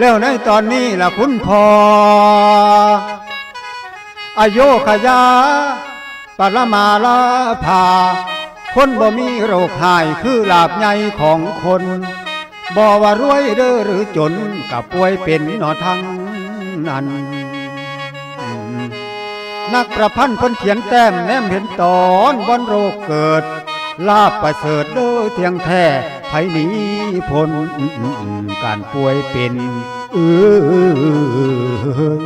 แล้วในตอนนี้ล่ะคุณพออโยขยาปรมาลาภาคนบ่มีโรคหายคือลาบใหญ่ของคนบ่ว่ารวยเด้อหรือจนกับป่วยเป็นหนอทั้งนั้น นักประพันธ์เพ้นเขียนแต้มแนมเห็นตอนวันโรคเกิด ลาบประเสริฐเด้อเทียงแท้ ไผหนีพ้นการป่วยเป็นเออ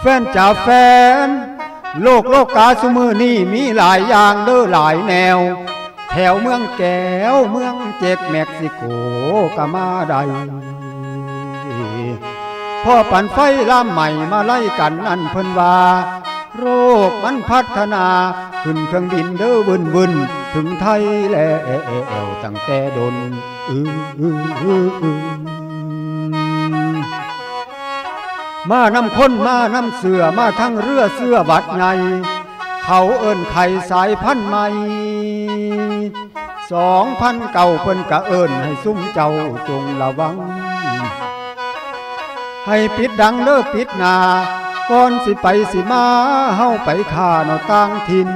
แฟนจ่าแฟน โลกโลกกาสมือนี่มีหลายอย่างเด้อหลายแนว แถวเมืองแก้วเมืองเจ็กเม็กซิโกก็มาไดพ่อปั่นไฟล่ามใหม่มาไล่กันนั่นเพิ่นว่า โรคมันพัฒนา ขึ้นเครื่องบินเด้อบึนบึนถึงไทยแล้วตั้งแต่ดนอืออืออืออมานำคนมานำเสือมาทั้งเรือเสื้อบัดใหญ่เขาเอิ้นไข่สายพันธุ์ใหม่สองพันเก่าเพิ่นกะเอิ้นให้ซุ่มเจ้าจงระวัง ให้ปิดดังเลิกปิดนา ก่อนสิไปสิมาเฮาไปข้าเนาต่างถิ่น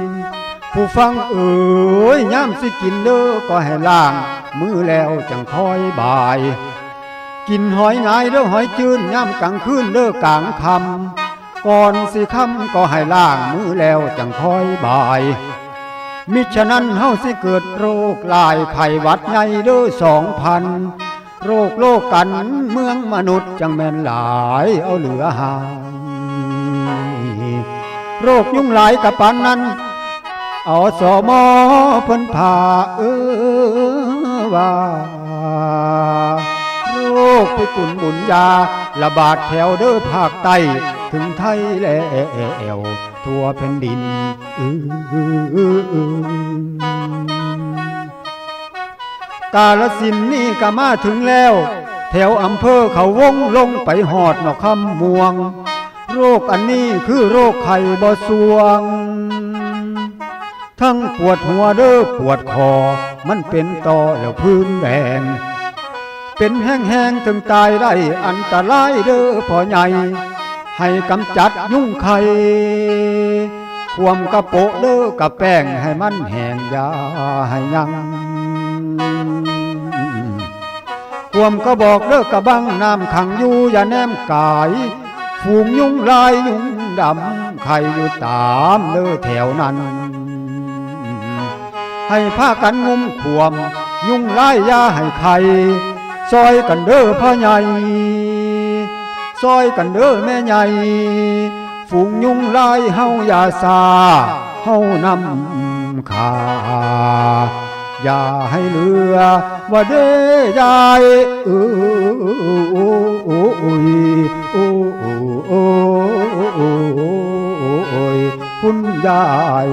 ผู้ฟังเอ๋ยย่ำสิกินเด้อก็ให้ล่าง มือแล้วจังคอยบาย กินหอยงายเด้อหอยจืนย่ำกลางคืนเด้อกลางคำก่อนสิค่ำก็ให้ล่างมือแล้วจังคอยบาย มิฉะนั้นเฮาสิเกิดโรคลายไข้หวัดใหญ่เด้อสองพันโรคโลกกันเมืองมนุษย์จังแม่นหลายเอาเหลือหา โรคยุ่งหลายกับปานนั้นเอาสอมอเพิ่นพาเออว่าโรคพิกุลหมุนยาระบาดแถวเด้อภาคใต้ถึงไทยแล้วทั่วแผ่นดินกาลสินธุ์นี่ก็มาถึงแล้ว แถวอำเภอเขาวงลงไปหอดหนอกคำม่วง โรคอันนี้คือโรคไข้บ่สวง ทั้งปวดหัวเด้อปวดคอ มันเป็นต่อแล้วพื้นแดงเป็นแห้งๆถึงตายได้อันตรายเด้อพ่อใหญ่ ให้กำจัดยุ่งไข่ควมกระโปะเด้อกับแป้งให้มันแห้งยาให้ยังความก็บอกเลิกกระบังน้ำขังอยู่อย่าแนมกาย ฝูงยุงลายยุงดำไข่อยู่ตามเลือแถวนั้น ให้ผ้ากันงุมขวม ยุงลายยาให้ไข่ซอยกันเด้อพ่อใหญ่ซอยกันเด้อแม่ใหญ่ ฝูงยุงลายเฮาอย่าซาเฮานำขาอย่าให้เหลือว่าเด้ยายเออโอ้โอ้โอ้ยโอ้ โอ้ยคุณยาย